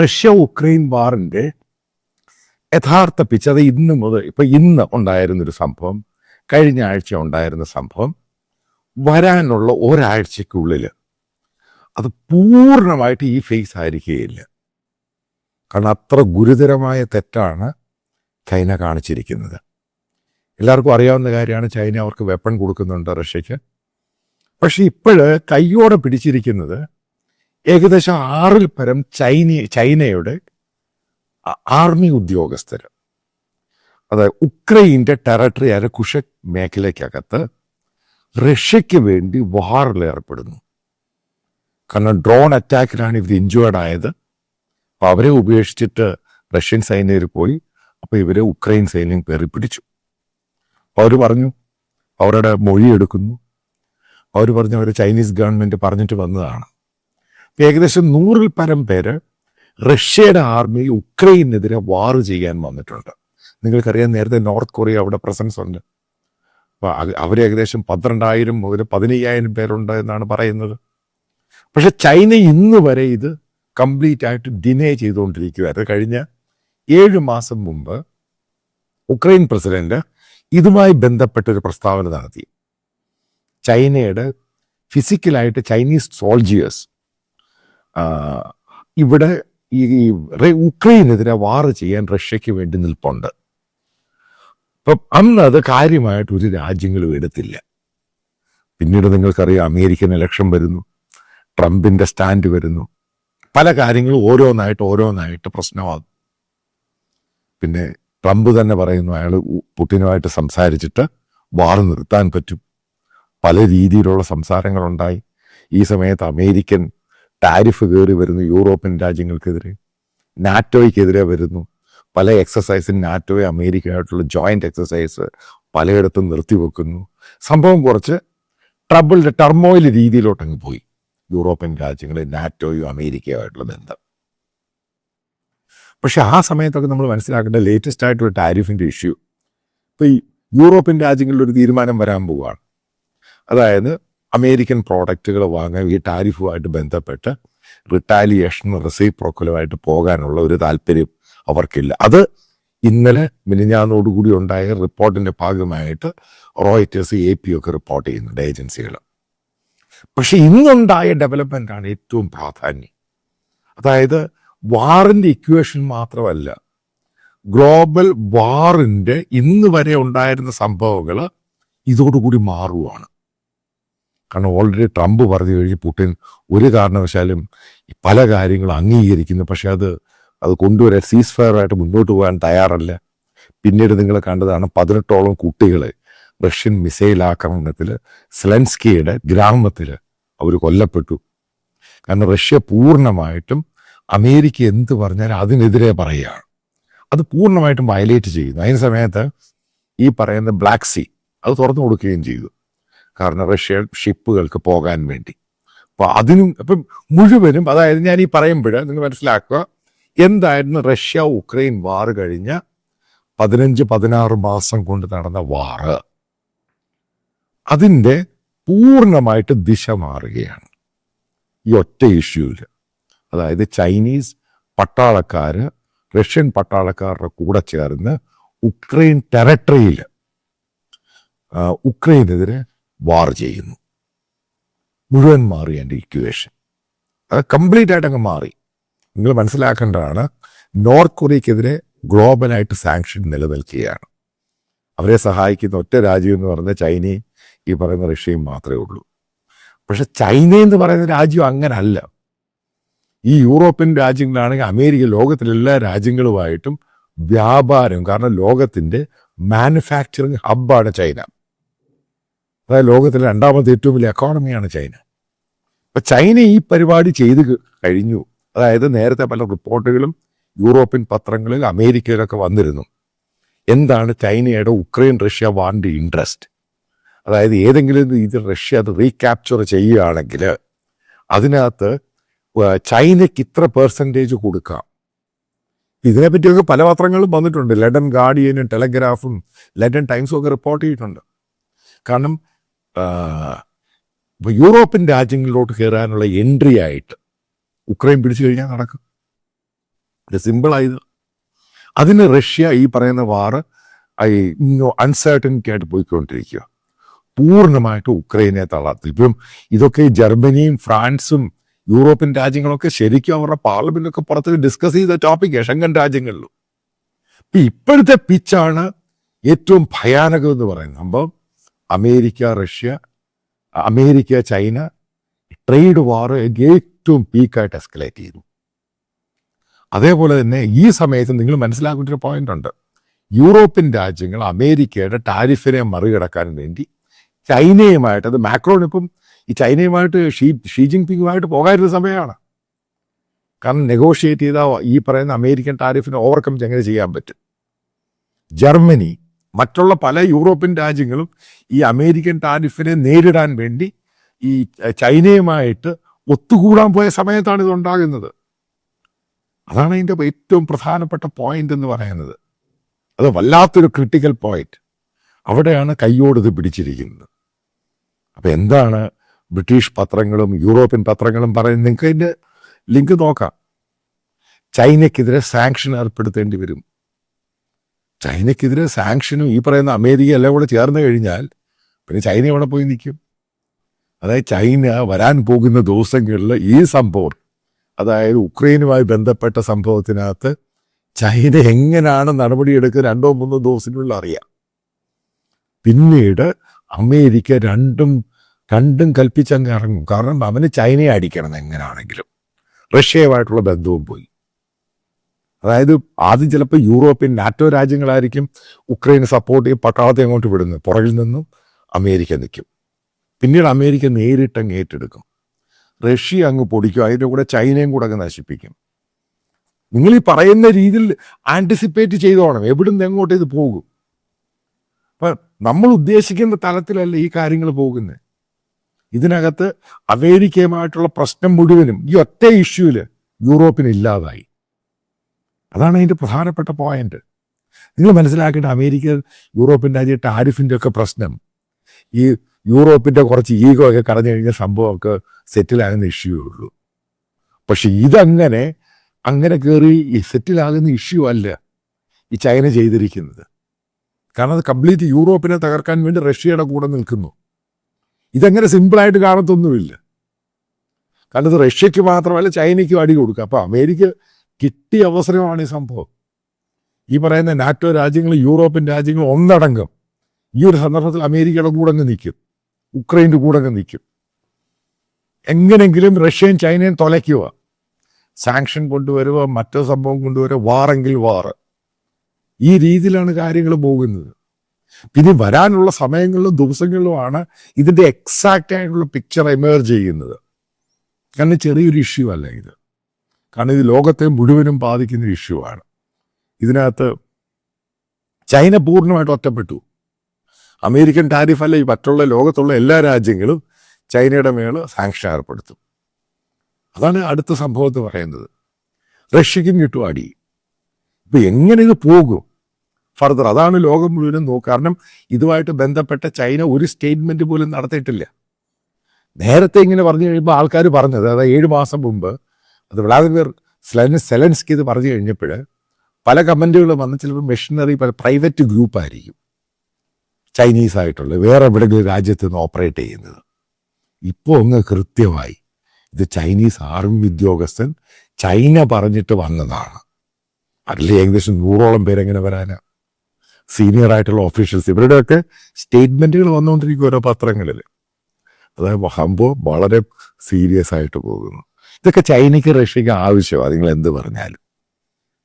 Russia Ukraine വാറിന്റെ യഥാർത്ഥ pitch അത് ഇന്ന് മുതൽ ഇപ്പം ഇന്ന് ഉണ്ടായിരുന്നൊരു സംഭവം കഴിഞ്ഞ ആഴ്ച ഉണ്ടായിരുന്ന സംഭവം വരാനുള്ള ഒരാഴ്ചക്കുള്ളിൽ അത് പൂർണമായിട്ട് ഈ ഫേസ് ആയിരിക്കുകയില്ല. കാരണം അത്ര ഗുരുതരമായ തെറ്റാണ് ചൈന കാണിച്ചിരിക്കുന്നത്. എല്ലാവർക്കും അറിയാവുന്ന കാര്യമാണ് ചൈന അവർക്ക് വെപ്പൺ കൊടുക്കുന്നുണ്ട് റഷ്യക്ക്. പക്ഷേ ഇപ്പോൾ കയ്യോടെ പിടിച്ചിരിക്കുന്നത് ഏകദേശം ആറിൽ പരം ചൈന ചൈനയുടെ ആർമി ഉദ്യോഗസ്ഥർ അതായത് ഉക്രൈന്റെ ടെറട്ടറി ആയ കുഷക് മേഖലയ്ക്കകത്ത് റഷ്യയ്ക്ക് വേണ്ടി വാറിൽ ഏർപ്പെടുന്നു. കാരണം ഡ്രോൺ അറ്റാക്കിലാണ് ഇവർ ഇഞ്ചുവേർഡ് ആയത്. അപ്പൊ അവരെ ഉപേക്ഷിച്ചിട്ട് റഷ്യൻ സൈന്യർ പോയി. അപ്പൊ ഇവരെ ഉക്രൈൻ സൈന്യം കയറി പിടിച്ചു. അവർ പറഞ്ഞു അവരുടെ മൊഴി എടുക്കുന്നു അവർ പറഞ്ഞു അവർ ചൈനീസ് ഗവൺമെന്റ് പറഞ്ഞിട്ട് വന്നതാണ്. ഏകദേശം നൂറിൽ പരം പേര് റഷ്യയുടെ ആർമി ഉക്രൈനെതിരെ വാർ ചെയ്യാൻ വന്നിട്ടുണ്ട്. നിങ്ങൾക്കറിയാം നേരത്തെ നോർത്ത് കൊറിയ അവിടെ പ്രസൻസ് ഉണ്ട്. അപ്പൊ അവർ ഏകദേശം പന്ത്രണ്ടായിരം മുതൽ പതിനയ്യായിരം പേരുണ്ട് എന്നാണ് പറയുന്നത്. പക്ഷെ ചൈന ഇന്ന് വരെ ഇത് കംപ്ലീറ്റ് ആയിട്ട് ഡിനേ ചെയ്തുകൊണ്ടിരിക്കുകയായിരുന്നു കഴിഞ്ഞ ഏഴ് മാസം മുമ്പ് ഉക്രൈൻ പ്രസിഡന്റ് ഇതുമായി ബന്ധപ്പെട്ട ഒരു പ്രസ്താവന നടത്തി. ചൈനയുടെ ഫിസിക്കലായിട്ട് ചൈനീസ് സോൾജിയേഴ്സ് ഇവിടെ ഈ ഉക്രൈനെതിരെ വാർ ചെയ്യാൻ റഷ്യക്ക് വേണ്ടി നിൽപ്പുണ്ട്. അപ്പം അന്ന് അത് കാര്യമായിട്ട് ഒരു രാജ്യങ്ങളും എടുത്തില്ല. പിന്നീട് നിങ്ങൾക്കറിയാം അമേരിക്കൻ ഇലക്ഷൻ വരുന്നു ട്രംപിന്റെ സ്റ്റാൻഡ് വരുന്നു. പല കാര്യങ്ങളും ഓരോന്നായിട്ട് ഓരോന്നായിട്ട് പ്രശ്നമാകും. പിന്നെ ട്രംപ് തന്നെ പറയുന്നു അയാൾ പുടിനുമായിട്ട് സംസാരിച്ചിട്ട് വാർ നിർത്താൻ പറ്റും. പല രീതിയിലുള്ള സംസാരങ്ങളുണ്ടായി. ഈ സമയത്ത് അമേരിക്കൻ ടാരിഫ് കയറി വരുന്നു യൂറോപ്യൻ രാജ്യങ്ങൾക്കെതിരെ. നാറ്റോയ്ക്കെതിരെ വരുന്നു. പല എക്സസൈസും നാറ്റോയെ അമേരിക്കയായിട്ടുള്ള ജോയിന്റ് എക്സസൈസ് പലയിടത്തും നിർത്തിവെക്കുന്നു സംഭവം കുറച്ച് ട്രബിൾഡ് ടർമോയിൽ രീതിയിലോട്ടങ്ങ് പോയി. യൂറോപ്യൻ രാജ്യങ്ങൾ നാറ്റോയും അമേരിക്കയുമായിട്ടുള്ള ബന്ധം. പക്ഷേ ആ സമയത്തൊക്കെ നമ്മൾ മനസ്സിലാക്കേണ്ട ലേറ്റസ്റ്റ് ആയിട്ടുള്ള ടാരിഫിന്റെ ഇഷ്യൂ ഇപ്പോൾ ഈ യൂറോപ്യൻ രാജ്യങ്ങളിൽ ഒരു തീരുമാനം വരാൻ പോവുകയാണ് അതായത് അമേരിക്കൻ പ്രോഡക്റ്റുകൾ വാങ്ങാൻ ഈ ടാരിഫുമായിട്ട് ബന്ധപ്പെട്ട് റിട്ടാലിയേഷൻ റെസിപ്രോക്കലുമായിട്ട് പോകാനുള്ള ഒരു താല്പര്യം അവർക്കില്ല. അത് ഇന്നലെ മിനിഞ്ഞാന്നോടുകൂടി ഉണ്ടായ റിപ്പോർട്ടിന്റെ ഭാഗമായിട്ട് റോയിറ്റേഴ്സ് എ പി ഒക്കെ റിപ്പോർട്ട് ചെയ്യുന്നുണ്ട് ഏജൻസികൾ പക്ഷെ ഇന്നുണ്ടായ ആണ് ഏറ്റവും പ്രാധാന്യം. അതായത് വാറിന്റെ ഇക്വേഷൻ മാത്രമല്ല ഗ്ലോബൽ വാറിന്റെ ഇന്ന് വരെ ഉണ്ടായിരുന്ന സംഭവങ്ങൾ ഇതോടുകൂടി മാറുവാണ്. കാരണം ഓൾറെഡി ട്രംപ് പറഞ്ഞു കഴിഞ്ഞ് പുടിൻ ഒരു കാരണവശാലും പല കാര്യങ്ങളും അംഗീകരിക്കുന്നു. പക്ഷെ അത് അത് കൊണ്ടുവരാൻ സീസ് ഫയറായിട്ട് മുന്നോട്ട് പോകാൻ തയ്യാറല്ല. പിന്നീട് നിങ്ങൾ കണ്ടതാണ് പതിനെട്ടോളം കുട്ടികൾ റഷ്യൻ മിസൈൽ ആക്രമണത്തിൽ സ്ലെൻസ്കിയുടെ ഗ്രാമത്തിൽ അവർ കൊല്ലപ്പെട്ടു. കാരണം റഷ്യ പൂർണമായിട്ടും അമേരിക്ക എന്ത് പറഞ്ഞാലും അതിനെതിരെ പറയുകയാണ്. അത് പൂർണമായിട്ടും വയലേറ്റ് ചെയ്യുന്നു. അതിന് സമയത്ത് ഈ പറയുന്ന ബ്ലാക്ക് സീ അത് തുറന്നു കൊടുക്കുകയും ചെയ്തു. കാരണം റഷ്യ ഷിപ്പുകൾക്ക് പോകാൻ വേണ്ടി. അപ്പൊ അതിനും അപ്പം മുഴുവനും അതായത് ഞാൻ ഈ പറയുമ്പോൾ നിങ്ങൾ മനസ്സിലാക്കുക എന്തായിരുന്നു റഷ്യ ഉക്രൈൻ വാർ കഴിഞ്ഞ പതിനഞ്ച് പതിനാറ് മാസം കൊണ്ട് നടന്ന വാറ് അതിന്റെ പൂർണമായിട്ട് ദിശ മാറുകയാണ് ഈ ഒറ്റ ഇഷ്യൂവിൽ. അതായത് ചൈനീസ് പട്ടാളക്കാര് റഷ്യൻ പട്ടാളക്കാരുടെ കൂടെ ചേർന്ന് ഉക്രൈൻ ടെറട്ടറിയിൽ ഉക്രൈനെതിരെ വാർ ചെയ്യുന്നു. മുഴുവൻ മാറി എന്റെ ഇക്വേഷൻ അത് കംപ്ലീറ്റ് ആയിട്ട് അങ്ങ് മാറി. നിങ്ങൾ മനസ്സിലാക്കേണ്ടതാണ് നോർത്ത് കൊറിയക്കെതിരെ ഗ്ലോബലായിട്ട് സാങ്ഷൻ നിലനിൽക്കുകയാണ്. അവരെ സഹായിക്കുന്ന ഒറ്റ രാജ്യം എന്ന് പറയുന്നത് ചൈനയും ഈ പറയുന്ന റഷ്യയും മാത്രമേ ഉള്ളൂ. പക്ഷെ ചൈന എന്ന് പറയുന്ന രാജ്യം അങ്ങനല്ല. ഈ യൂറോപ്യൻ രാജ്യങ്ങളാണെങ്കിൽ അമേരിക്ക ലോകത്തിലെ എല്ലാ രാജ്യങ്ങളുമായിട്ടും വ്യാപാരം കാരണം ലോകത്തിന്റെ മാനുഫാക്ചറിങ് ഹബ്ബാണ് ചൈന. അതായത് ലോകത്തിലെ രണ്ടാമത്തെ ഏറ്റവും വലിയ എക്കോണമിയാണ് ചൈന. അപ്പൊ ചൈന ഈ പരിപാടി ചെയ്ത് കഴിഞ്ഞു. അതായത് നേരത്തെ പല റിപ്പോർട്ടുകളും യൂറോപ്യൻ പത്രങ്ങളിൽ അമേരിക്കയിലൊക്കെ വന്നിരുന്നു. എന്താണ് ചൈനയുടെ ഉക്രൈൻ റഷ്യ വാണ്ട് ഇൻട്രസ്റ്റ് അതായത് ഏതെങ്കിലും രീതിയിൽ റഷ്യ അത് റീക്യാപ്ചർ ചെയ്യുകയാണെങ്കിൽ അതിനകത്ത് ചൈനയ്ക്ക് ഇത്ര പെർസെന്റേജ് കൊടുക്കാം. ഇതിനെപ്പറ്റിയൊക്കെ പല പത്രങ്ങളും വന്നിട്ടുണ്ട്. ലണ്ടൻ ഗാർഡിയനും ടെലഗ്രാഫും ലണ്ടൻ ടൈംസും ഒക്കെ റിപ്പോർട്ട് ചെയ്തിട്ടുണ്ട്. കാരണം യൂറോപ്യൻ രാജ്യങ്ങളിലോട്ട് കയറാനുള്ള എൻട്രി ആയിട്ട് ഉക്രൈൻ പിടിച്ചു കഴിഞ്ഞാൽ നടക്കും. സിമ്പിളായത് അതിന് റഷ്യ ഈ പറയുന്ന വാറ് ഈ അൺസർട്ടനിറ്റി ആയിട്ട് പോയിക്കൊണ്ടിരിക്കുക. പൂർണമായിട്ട് ഉക്രൈനെ തളർത്തി. ഇപ്പം ഇതൊക്കെ ജർമ്മനിയും ഫ്രാൻസും യൂറോപ്യൻ രാജ്യങ്ങളൊക്കെ ശരിക്കും അവരുടെ പാർലമെന്റൊക്കെ പുറത്ത് ഡിസ്കസ് ചെയ്ത ടോപ്പിക് ഷെങ്കൻ രാജ്യങ്ങളിലും. ഇപ്പൊ ഇപ്പോഴത്തെ പിച്ചാണ് ഏറ്റവും ഭയാനകം എന്ന് പറയുന്നത്. സംഭവം America Russia America China trade war ഏറ്റവും പീക്കായിട്ട് എസ്കലേറ്റ് ചെയ്തു. അതേപോലെ തന്നെ ഈ സമയത്ത് നിങ്ങൾ മനസ്സിലാക്കേണ്ട ഒരു പോയിന്റ് ഉണ്ട്. യൂറോപ്യൻ രാജ്യങ്ങൾ അമേരിക്കയുടെ ടാരിഫിനെ മറികടക്കാൻ വേണ്ടി ചൈനയുമായിട്ട് അത് മാക്രോൺ ഇപ്പം ഈ ചൈനയുമായിട്ട് ഷീ ഷീ ജിങ് പിങ്ങുമായിട്ട് പോകാതിരുന്ന സമയമാണ്. കാരണം നെഗോഷിയേറ്റ് ചെയ്ത ഈ പറയുന്ന അമേരിക്കൻ ടാരിഫിനെ ഓവർകം എങ്ങനെ ചെയ്യാൻ പറ്റും? ജർമ്മനി മറ്റുള്ള പല യൂറോപ്യൻ രാജ്യങ്ങളും ഈ അമേരിക്കൻ ടാരിഫിനെ നേരിടാൻ വേണ്ടി ഈ ചൈനയുമായിട്ട് ഒത്തുകൂടാൻ പോയ സമയത്താണ് ഇത് ഉണ്ടാകുന്നത് അതാണ് അതിന്റെ ഏറ്റവും പ്രധാനപ്പെട്ട പോയിന്റ് എന്ന് പറയുന്നത്. അത് വല്ലാത്തൊരു ക്രിട്ടിക്കൽ പോയിന്റ് അവിടെയാണ് കയ്യോട് ഇത് പിടിച്ചിരിക്കുന്നത്. അപ്പൊ എന്താണ് ബ്രിട്ടീഷ് പത്രങ്ങളും യൂറോപ്യൻ പത്രങ്ങളും പറയുന്നത്? നിങ്ങൾക്ക് അതിന്റെ ലിങ്ക് നോക്കാം. ചൈനയ്ക്കെതിരെ സാങ്ഷൻ ഏർപ്പെടുത്തേണ്ടി വരും. ചൈനയ്ക്കെതിരെ സാങ്ഷനും ഈ പറയുന്ന അമേരിക്ക എല്ലാം കൂടെ ചേർന്ന് കഴിഞ്ഞാൽ പിന്നെ ചൈന എവിടെ പോയി നിൽക്കും? അതായത് ചൈന വരാൻ പോകുന്ന ദിവസങ്ങളിൽ ഈ സംഭവം അതായത് ഉക്രൈനുമായി ബന്ധപ്പെട്ട സംഭവത്തിനകത്ത് ചൈന എങ്ങനെയാണ് നടപടിയെടുക്കുക രണ്ടോ മൂന്നോ ദിവസത്തിനുള്ള അറിയാം. പിന്നീട് അമേരിക്ക രണ്ടും രണ്ടും കൽപ്പിച്ചങ്ങ് ഇറങ്ങും. കാരണം അവന് ചൈനയെ അടിക്കണം എങ്ങനെയാണെങ്കിലും റഷ്യയുമായിട്ടുള്ള ബന്ധവും പോയി. അതായത് ആദ്യം ചിലപ്പോൾ യൂറോപ്യൻ നാറ്റോ രാജ്യങ്ങളായിരിക്കും ഉക്രൈനെ സപ്പോർട്ട് ചെയ്യും പട്ടാളത്തെ അങ്ങോട്ട് വിടുന്നത്. പുറകിൽ നിന്നും അമേരിക്ക നിൽക്കും. പിന്നീട് അമേരിക്ക നേരിട്ട് അങ്ങ് ഏറ്റെടുക്കും. റഷ്യ അങ്ങ് പൊടിക്കും. അതിന്റെ കൂടെ ചൈനയും കൂടെ അങ്ങ് നശിപ്പിക്കും. നിങ്ങൾ ഈ പറയുന്ന രീതിയിൽ ആന്റിസിപ്പേറ്റ് ചെയ്തോണം എവിടുന്ന് എങ്ങോട്ട് ഇത് പോകും? അപ്പം നമ്മൾ ഉദ്ദേശിക്കുന്ന തലത്തിലല്ല ഈ കാര്യങ്ങൾ പോകുന്നത്. ഇതിനകത്ത് അമേരിക്കയുമായിട്ടുള്ള പ്രശ്നം മുഴുവനും ഈ ഒറ്റ ഇഷ്യൂവിൽ യൂറോപ്പിന് ഇല്ലാതായി. അതാണ് അതിന്റെ പ്രധാനപ്പെട്ട പോയിന്റ് നിങ്ങൾ മനസ്സിലാക്കേണ്ട അമേരിക്ക യൂറോപ്യൻ രാജ്യ ടാരിഫിന്റെ ഒക്കെ പ്രശ്നം. ഈ യൂറോപ്പിന്റെ കുറച്ച് ഈഗോ ഒക്കെ കടന്നു കഴിഞ്ഞ സംഭവമൊക്കെ സെറ്റിലാകുന്ന ഇഷ്യൂ ഉള്ളൂ. പക്ഷെ ഇതങ്ങനെ അങ്ങനെ കയറി ഈ സെറ്റിലാകുന്ന ഇഷ്യൂ അല്ല ഈ ചൈന ചെയ്തിരിക്കുന്നത്. കാരണം അത് കംപ്ലീറ്റ് യൂറോപ്പിനെ തകർക്കാൻ വേണ്ടി റഷ്യയുടെ കൂടെ നിൽക്കുന്നു. ഇതങ്ങനെ സിമ്പിളായിട്ട് കാണത്തൊന്നുമില്ല. കാരണം ഇത് റഷ്യക്ക് മാത്രമല്ല ചൈനയ്ക്കും അടി കൊടുക്കുക. അപ്പോൾ അമേരിക്ക കിട്ടിയ അവസരമാണ് ഈ സംഭവം. ഈ പറയുന്ന നാറ്റോ രാജ്യങ്ങൾ യൂറോപ്യൻ രാജ്യങ്ങൾ ഒന്നടങ്കം ഈ ഒരു സന്ദർഭത്തിൽ അമേരിക്കയുടെ കൂടെ അങ്ങ് നിൽക്കും. ഉക്രൈന്റെ കൂടെ അങ്ങ് നിൽക്കും. എങ്ങനെങ്കിലും റഷ്യയും ചൈനയും തുലയ്ക്കുക. സാങ്ഷൻ കൊണ്ടുവരുക മറ്റോ സംഭവം കൊണ്ടുവരുക വാറെങ്കിൽ വാറ്. ഈ രീതിയിലാണ് കാര്യങ്ങൾ പോകുന്നത്. പിന്നെ വരാനുള്ള സമയങ്ങളിലും ദിവസങ്ങളിലുമാണ് ഇതിന്റെ എക്സാക്റ്റ് ആയിട്ടുള്ള പിക്ചർ എമേർജ് ചെയ്യുന്നത്. കാരണം ചെറിയൊരു ഇഷ്യൂ അല്ല ഇത്. കാരണം ഇത് ലോകത്തെ മുഴുവനും ബാധിക്കുന്ന ഇഷ്യൂ ആണ്. ഇതിനകത്ത് ചൈന പൂർണമായിട്ട് ഒറ്റപ്പെട്ടു. അമേരിക്കൻ ടാരിഫ് അല്ല ഈ മറ്റുള്ള ലോകത്തുള്ള എല്ലാ രാജ്യങ്ങളും ചൈനയുടെ മേൽ സാങ്ഷൻ ഏർപ്പെടുത്തും. അതാണ് അടുത്ത സംഭവം എന്ന് പറയുന്നത്. റഷ്യക്കും കിട്ടും അടി. ഇപ്പൊ എങ്ങനെ ഇത് പോകും? ഫർദർ അതാണ് ലോകം മുഴുവനും നോക്കുക. കാരണം ഇതുമായിട്ട് ബന്ധപ്പെട്ട ചൈന ഒരു സ്റ്റേറ്റ്മെന്റ് പോലും നടത്തിയിട്ടില്ല. നേരത്തെ ഇങ്ങനെ പറഞ്ഞു കഴിയുമ്പോൾ ആൾക്കാർ പറഞ്ഞത് അതായത് ഏഴ് മാസം മുമ്പ് അത് വ്ളാദിമിർ സ്ലൈൻ സെലൻസ്കി ഇത് പറഞ്ഞു കഴിഞ്ഞപ്പോൾ പല കമന്റുകളും വന്ന് ചിലപ്പോൾ മെഷീനറി പല പ്രൈവറ്റ് ഗ്രൂപ്പായിരിക്കും ചൈനീസ് ആയിട്ടുള്ള വേറെ എവിടെയെങ്കിലും രാജ്യത്ത് നിന്ന് ഓപ്പറേറ്റ് ചെയ്യുന്നത്. ഇപ്പോൾ അങ്ങ് കൃത്യമായി ഇത് ചൈനീസ് ആർമി ഉദ്യോഗസ്ഥൻ ചൈന പറഞ്ഞിട്ട് വന്നതാണ്. അതിൽ ഏകദേശം നൂറോളം പേരെങ്ങനെ വരാനാ? സീനിയർ ആയിട്ടുള്ള ഓഫീഷ്യൽസ് ഇവരുടെയൊക്കെ സ്റ്റേറ്റ്മെന്റുകൾ വന്നുകൊണ്ടിരിക്കും ഓരോ പത്രങ്ങളിൽ അതായത് സംഭവം വളരെ സീരിയസ് ആയിട്ട് പോകുന്നു. ഇതൊക്കെ ചൈനയ്ക്ക് റഷ്യക്ക് ആവശ്യമാണ് നിങ്ങൾ എന്ത് പറഞ്ഞാലും.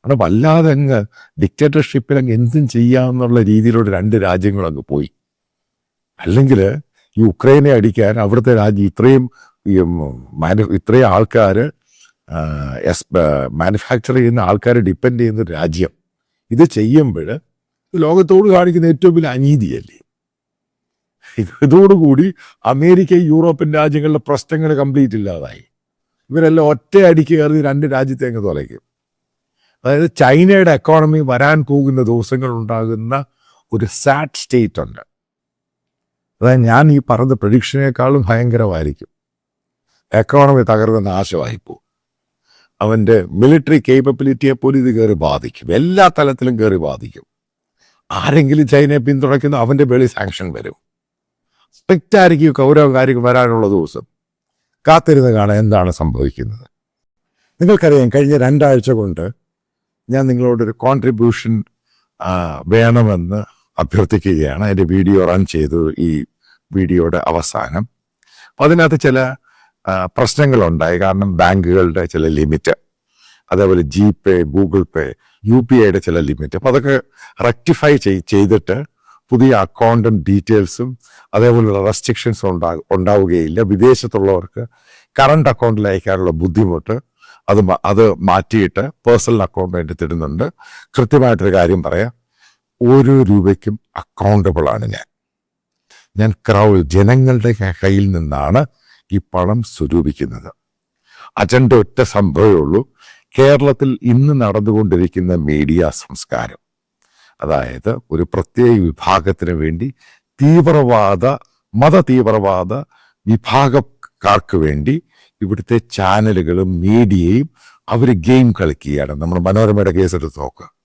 കാരണം വല്ലാതെ അങ്ങ് ഡിക്റ്റേറ്റർഷിപ്പിൽ അങ്ങ് എന്തും ചെയ്യാമെന്നുള്ള രീതിയിലൂടെ രണ്ട് രാജ്യങ്ങളും അങ്ങ് പോയി. അല്ലെങ്കിൽ ഈ ഉക്രൈനെ അടിക്കാൻ അവിടുത്തെ രാജ്യം ഇത്രയും മാനു ഇത്രയും ആൾക്കാർ എസ് മാനുഫാക്ചർ ചെയ്യുന്ന ആൾക്കാരെ ഡിപ്പെൻഡ് ചെയ്യുന്ന രാജ്യം. ഇത് ചെയ്യുമ്പോൾ ലോകത്തോട് കാണിക്കുന്ന ഏറ്റവും വലിയ അനീതിയല്ലേ? ഇതോടുകൂടി അമേരിക്ക യൂറോപ്യൻ രാജ്യങ്ങളുടെ പ്രശ്നങ്ങൾ കംപ്ലീറ്റ് ഇല്ലാതായി. ഇവരെല്ലാം ഒറ്റയടിക്ക് കയറി രണ്ട് രാജ്യത്തെ അങ്ങ് തുലയ്ക്കും. അതായത് ചൈനയുടെ എക്കോണമി വരാൻ പോകുന്ന ദിവസങ്ങൾ ഉണ്ടാകുന്ന ഒരു സാഡ് സ്റ്റേറ്റ് ഉണ്ട്. അതായത് ഞാൻ ഈ പറഞ്ഞ പ്രഡിക്ഷനേക്കാളും ഭയങ്കരമായിരിക്കും. എക്കോണമി തകർന്ന നാശമായി പോകും അവന്റെ മിലിറ്ററി കേപ്പബിലിറ്റിയെ പോലും ഇത് കയറി ബാധിക്കും. എല്ലാ തലത്തിലും കയറി ബാധിക്കും. ആരെങ്കിലും ചൈനയെ പിന്തുണയ്ക്കുന്നു അവന്റെ വെളി സാങ്ഷൻ വരും. സ്ട്രിക്റ്റ് ആയിരിക്കും കൗരവകാരിക്ക് വരാനുള്ള ദിവസം. കാത്തിരുന്ന് കാണാൻ എന്താണ് സംഭവിക്കുന്നത്? നിങ്ങൾക്കറിയാം കഴിഞ്ഞ രണ്ടാഴ്ച കൊണ്ട് ഞാൻ നിങ്ങളോടൊരു കോൺട്രിബ്യൂഷൻ വേണമെന്ന് അഭ്യർത്ഥിക്കുകയാണ്. അതിന്റെ വീഡിയോ റൺ ചെയ്തു ഈ വീഡിയോയുടെ അവസാനം. അപ്പം അതിനകത്ത് ചില പ്രശ്നങ്ങളുണ്ടായി. കാരണം ബാങ്കുകളുടെ ചില ലിമിറ്റ് അതേപോലെ G pay Google pay U P ഐയുടെ ചില ലിമിറ്റ്. അപ്പം അതൊക്കെ റെക്ടിഫൈ ചെയ്തിട്ട് പുതിയ അക്കൗണ്ടന്റ് ഡീറ്റെയിൽസും അതേപോലെയുള്ള റെസ്ട്രിക്ഷൻസും ഉണ്ടാ ഉണ്ടാവുകയില്ല. വിദേശത്തുള്ളവർക്ക് കറണ്ട് അക്കൗണ്ടിൽ അയക്കാനുള്ള ബുദ്ധിമുട്ട് അത് അത് മാറ്റിയിട്ട് പേഴ്സണൽ അക്കൗണ്ട് വേണ്ടി തരുന്നുണ്ട് കൃത്യമായിട്ടൊരു കാര്യം പറയാം. ഓരോ രൂപയ്ക്കും അക്കൗണ്ടബിളാണ് ഞാൻ. ഞാൻ ക്രൗ ജനങ്ങളുടെ കയ്യിൽ നിന്നാണ് ഈ പണം സ്വരൂപിക്കുന്നത്. അജണ്ട ഒറ്റ സംഭവമേ ഉള്ളൂ. കേരളത്തിൽ ഇന്ന് നടന്നുകൊണ്ടിരിക്കുന്ന മീഡിയ സംസ്കാരം അതായത് ഒരു പ്രത്യേക വിഭാഗത്തിന് വേണ്ടി തീവ്രവാദ മത തീവ്രവാദ വിഭാഗക്കാർക്ക് വേണ്ടി ഇവിടുത്തെ ചാനലുകളും മീഡിയയും അവർ ഗെയിം കളിക്കുകയാണ്. നമ്മൾ മനോരമയുടെ കേസ് എടുത്ത് നോക്കുക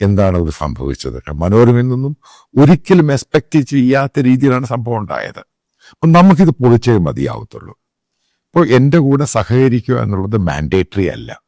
എന്താണ് ഇത് സംഭവിച്ചത്? മനോരമയിൽ നിന്നും ഒരിക്കലും എക്സ്പെക്ട് ചെയ്യാത്ത രീതിയിലാണ് സംഭവം ഉണ്ടായത്. അപ്പം നമുക്കിത് പൊളിച്ചേ മതിയാവത്തുള്ളൂ. അപ്പോൾ എന്റെ കൂടെ സഹകരിക്കുക എന്നുള്ളത് മാൻഡേറ്ററി അല്ല.